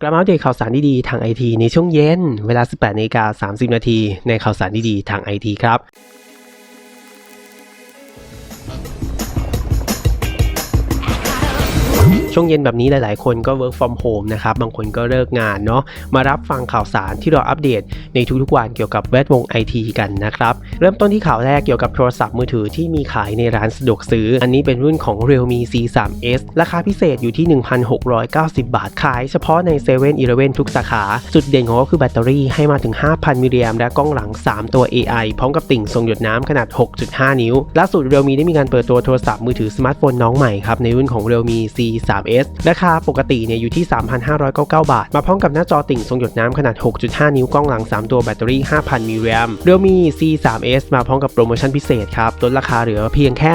กลับมาอัปเดตข่าวสารดีๆทางไอทีในช่วงเย็น เวลา 18นาฬิกา30 นาทีในข่าวสารดีๆทางไอทีครับ ช่วงเย็นแบบนี้หลาย ๆ คนก็ work from home นะครับ บางคนก็เลิกงานเนาะ มารับฟังข่าวสารที่เราอัปเดตในทุก ๆ วันเกี่ยวกับแวดวงไอทีกันนะครับ เริ่มต้นที่ข่าวแรกเกี่ยวกับโทรศัพท์มือถือที่มีขายในร้านสะดวกซื้อ อันนี้เป็นรุ่นของ Realme C3s ราคาพิเศษอยู่ที่ 1,690 บาท ขายเฉพาะใน7 e เ e ่ e อทุกสาขา จุดเด่นของเขาคือแบตเตอรี่ให้มาถึง 5,000 มิลลิแอมและกล้องหลัง 3 ตัว AI พร้อมกับติ่งทรงหยดน้ำขนาด 6.5 นิ้ว ล่าสุด Realme ได้มีการเปิดตัวโทรศัพท์มือถือสมาร์ทโฟนน้องใหม่ครับในรุ่นของ Realme 3S ราคาปกติเนี่ยอยู่ที่ 3,599 บาท มาพร้อมกับหน้าจอติ่งทรงหยดน้ำขนาด 6.5 นิ้วกล้องหลัง 3 ตัวแบตเตอรี่ 5,000 มิลลิแอม Realme C3s มาพร้อมกับโปรโมชั่นพิเศษครับลดราคาเหลือเพียงแค่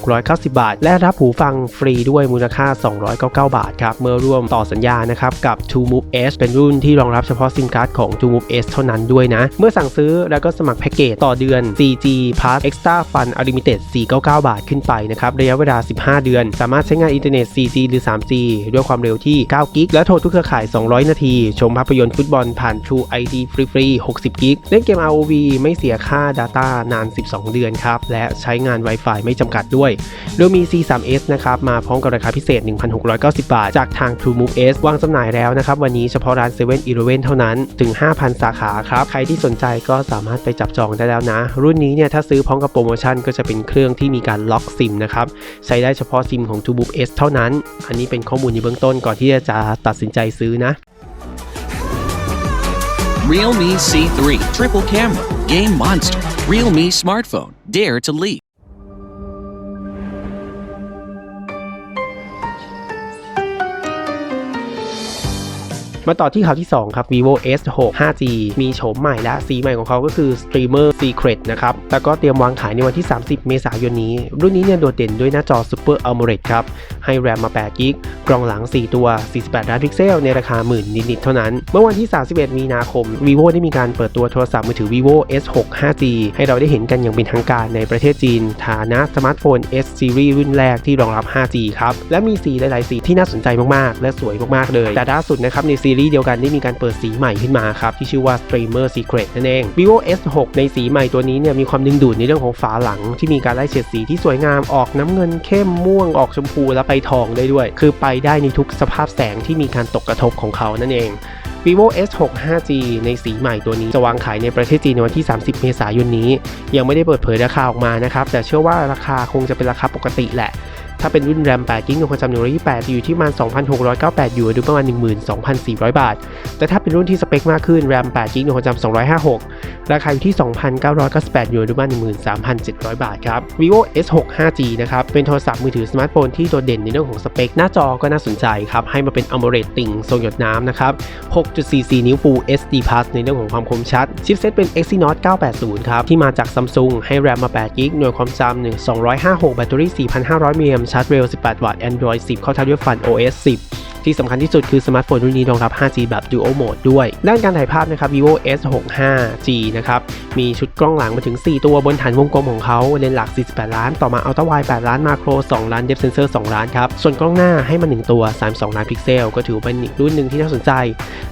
1,690 บาท และรับหูฟังฟรีด้วยมูลค่า 299 บาทครับเมื่อร่วมต่อสัญญานะครับกับ TrueMove S เป็นรุ่นที่รองรับเฉพาะซิมการ์ดของ TrueMove S เท่านั้นด้วยนะ เมื่อสั่งซื้อแล้วก็สมัครแพ็กเกจต่อเดือน 4G Plus Extra Fun Unlimited 499 บาทขึ้นไปนะครับระยะเวลา 15 เดือน สามารถใช้งานอินเทอร์เน็ต 4G หรือ 3G ด้วยความเร็วที่ 9 กิก และโทรทุกเครือข่าย 200 นาที ชมภาพยนตร์ฟุตบอลผ่าน True ID ฟรีๆ 60 กิก เล่นเกม ROV ไม่เสียค่า Data นาน 12 เดือนครับ และใช้งาน Wi-Fi ไม่จำกัดด้วย โดยมี C3s นะครับ มาพร้อมกับราคาพิเศษ 1,690 บาท จากทาง TrueMove S วางจำหน่ายแล้วนะครับ วันนี้เฉพาะร้าน7 e เ e ่ e อเท่านั้น ถึง 5,000 สาขาครับ ใครที่สนใจก็สามารถไปจับจองได้แล้วนะ รุ่นนี้เนี่ยถ้าซื้อพร้อมกับโปรโมชั่นก็จะเป็นเครื่องที่มีการล็อกซิมนะครับ ใช้ได้เฉพาะซิมของ TrueMove S เท่านั้นอันนี้เป็นข้อมูลในเบื้องต้นก่อนที่จะตัดสินใจซื้อนะ Realme C3 Triple Camera Game Monster Realme Smartphone Dare to Leap มาต่อที่ข่าวที่ 2 ครับ vivo S6 5G มีโฉมใหม่และสีใหม่ของเขาก็คือ Streamer Secret นะครับแล้วก็เตรียมวางขายในวันที่ 30 เมษายนนี้ รุ่นนี้เนี่ยโดดเด่นด้วยหน้าจอ Super AMOLED ครับ ให้แรมมา8กิกกล่องหลัง 4 ตัว 48 ล้านพิกเซล ในราคาหมื่นนิดๆเท่านั้น เมื่อวันที่ 31 มีนาคม vivo ได้มีการเปิดตัวโทรศัพท์มือถือ vivo S6 5G ให้เราได้เห็นกันอย่างเป็นทางการในประเทศจีน ฐานะสมาร์ทโฟน S Series รุ่นแรกที่รองรับ 5G ครับ และมีสีหลายๆสีที่น่าสนใจมากๆ และสวยมากๆเลย แต่ล่าสุดนะครับในซีรีส์เดียวกันได้มีการเปิดสีใหม่ขึ้นมาครับ ที่ชื่อว่า Streamer Secret นั่นเอง vivo S6 ในสีใหม่ตัวนี้เนี่ยมีความดึงดูดในเรื่องของฝาหลัง ที่มีการไล่เฉดสีที่สวยงามออกน้ำเงินเข้มม่วงออกชมพูและไปทองได้ด้วย คือไปได้ในทุกสภาพแสงที่มีการตกกระทบของเขานั่นเอง vivo S6 5G ในสีใหม่ตัวนี้จะวางขายในประเทศจีนในวันที่ 30 เมษายนนี้ ยังไม่ได้เปิดเผยราคาออกมานะครับ แต่เชื่อว่าราคาคงจะเป็นราคาปกติแหละ ถ้าเป็นรุ่นแรม8กิกในความจำ128 จะอยู่ที่ประมาณ 2,698 อยูโรหรือประมาณ 12,400 บาท แต่ถ้าเป็นรุ่นที่สเปคมากขึ้นแรม8กิกในความจำ256 ราคาอยู่ที่ 2,998 อยูโรหรือประมาณ 13,700 บาทครับ vivo S6 5G นะครับ เป็นโทรศัพท์มือถือสมาร์ทโฟนที่โดดเด่นในเรื่องของสเปค หน้าจอก็น่าสนใจครับ ให้มาเป็น AMOLED ติ่งทรงหยดน้ำนะครับ 6.44 นิ้ว Full HD Plus ในเรื่องของความคมชัด ชิปเซตเป็น Exynos 980 ครับ ที่มาจาก Samsung ให้แรมมา8กิกหน่วยความจำ1,256 แบตเตอรี่ 4,500มิลลิแอมชาร์จเร็ว 18 วัตต์ Android 10 เข้าท้ายด้วยฟัน OS 10 ที่สำคัญที่สุดคือสมาร์ทโฟนรุ่นนี้รองรับ 5G แบบ Dual Mode ด้วย ด้านการถ่ายภาพนะครับ vivo S6 5G นะครับ มีชุดกล้องหลังมาถึง 4 ตัวบนฐานวงกลมของเขาเลนส์หลัก 48 ล้าน ต่อมา Ultra Wide 8ล้านมาโคร 2 ล้าน Depth Sensor 2ล้านครับ ส่วนกล้องหน้าให้มา 1 ตัว 32 ล้านพิกเซล ก็ถือเป็นอีกรุ่นหนึ่งที่น่าสนใจ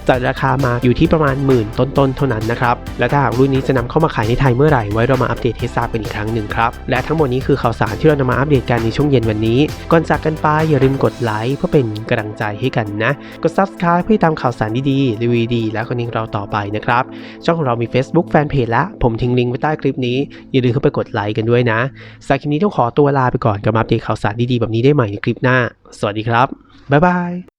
จัดราคามาอยู่ที่ประมาณหมื่นต้นๆเท่านั้นนะครับ และถ้าหากรุ่นนี้จะนำเข้ามาขายในไทยเมื่อไหร่ ไว้เรามาอัปเดตให้ทราบกันอีกครั้งหนึ่งครับ และทั้งหมดนี้คือข่าวสารที่เรานำมาอัปเดตกันในช่วงเย็นวันนี้ ก่อนจากกันไปอย่าลืมกดไลค์เพื่อเป็นกำลังใจให้กันนะ กด subscribe เพื่อตามข่าวสารดีๆ รีวิวดี และคนนิ่งเราต่อไปนะครับ ช่องของเรามี Facebook Fanpage และ ผมทิ้งลิงก์ไว้ใต้คลิปนี้ อย่าลืมเข้าไปกดไลค์กันด้วยนะสำหรับคลิปนี้ต้องขอตัวลาไปก่อนกับมาอัปเดตข่าวสารดีๆแบบนี้ได้ใหม่ในคลิปหน้า สวัสดีครับ บ๊ายบาย